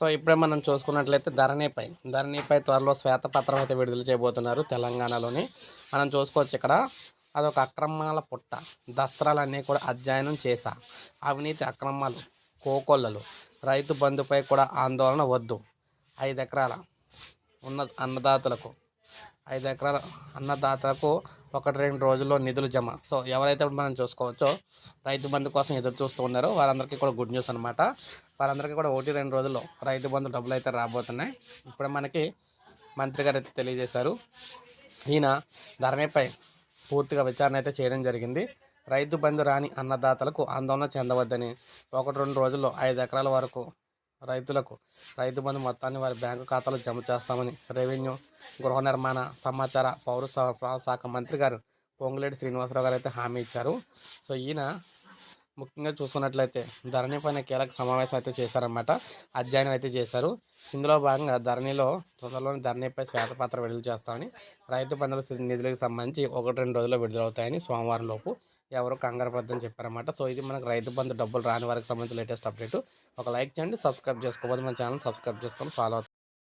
So ఇప్పుడే మనం చూసుకున్నట్లయితే ధరణిపై ధరణిపై త్వరలో శ్వేతపత్రం అయితే విడుదల చేయబోతున్నారు తెలంగాణలోని. మనం చూసుకోవచ్చు ఇక్కడ అదొక అక్రమాల పుట్ట దస్త్రాలన్నీ కూడా అధ్యయనం చేశా. అవినీతి అక్రమాలు కోకొల్లలు రైతు బంధుపై కూడా ఆందోళన వద్దు. ఐదు ఎకరాల ఉన్న అన్నదాతలకు ఐదు ఎకరాల అన్నదాతలకు ఒకటి రెండు రోజుల్లో నిధులు జమ. సో ఎవరైతే మనం చూసుకోవచ్చో రైతు బంధు కోసం ఎదురు చూస్తూ ఉన్నారో వారందరికీ కూడా గుడ్ న్యూస్ అనమాట వారందరికీ కూడా ఒకటి రెండు రోజుల్లో రైతు బంధు డబ్బులు అయితే రాబోతున్నాయి. ఇప్పుడు మనకి మంత్రి గారు అయితే తెలియజేశారు. ఈయన ధరణిపై పూర్తిగా విచారణ అయితే చేయడం జరిగింది. రైతు బంధు రాని అన్నదాతలకు ఆందోళన చెందవద్దని ఒకటి రెండు రోజుల్లో ఐదు ఎకరాల వరకు రైతులకు రైతు బంధు మొత్తాన్ని వారి బ్యాంకు ఖాతాలో జమ చేస్తామని రెవెన్యూ గృహ నిర్మాణ సమాచార పౌర సరఫరాల శాఖ మంత్రి గారు పొంగులేటి శ్రీనివాసరావు గారు అయితే హామీ ఇచ్చారు. సో ఈయన ముఖ్యంగా చూసుకున్నట్లయితే ధరణి పైన కీలక సమావేశం అయితే చేశారన్నమాట. అధ్యయనం అయితే చేశారు. ఇందులో భాగంగా ధరణిలో తొందరలోని ధరణిపై శ్వేతపత్ర విడుదల చేస్తామని రైతు బంధువుల నిధులకు సంబంధించి ఒకటి రెండు రోజుల్లో విడుదలవుతాయని సోమవారం లోపు ఎవరు కంగారు పడదని చెప్పారన్నమాట. సో ఇది మనకు రైతు బంధు డబ్బులు రాని వారికి సంబంధించి లేటెస్ట్ అప్డేట్. ఒక లైక్ చేయండి సబ్స్క్రైబ్ చేసుకోకపోతే మన ఛానల్ సబ్స్క్రైబ్ చేసుకొని ఫాలో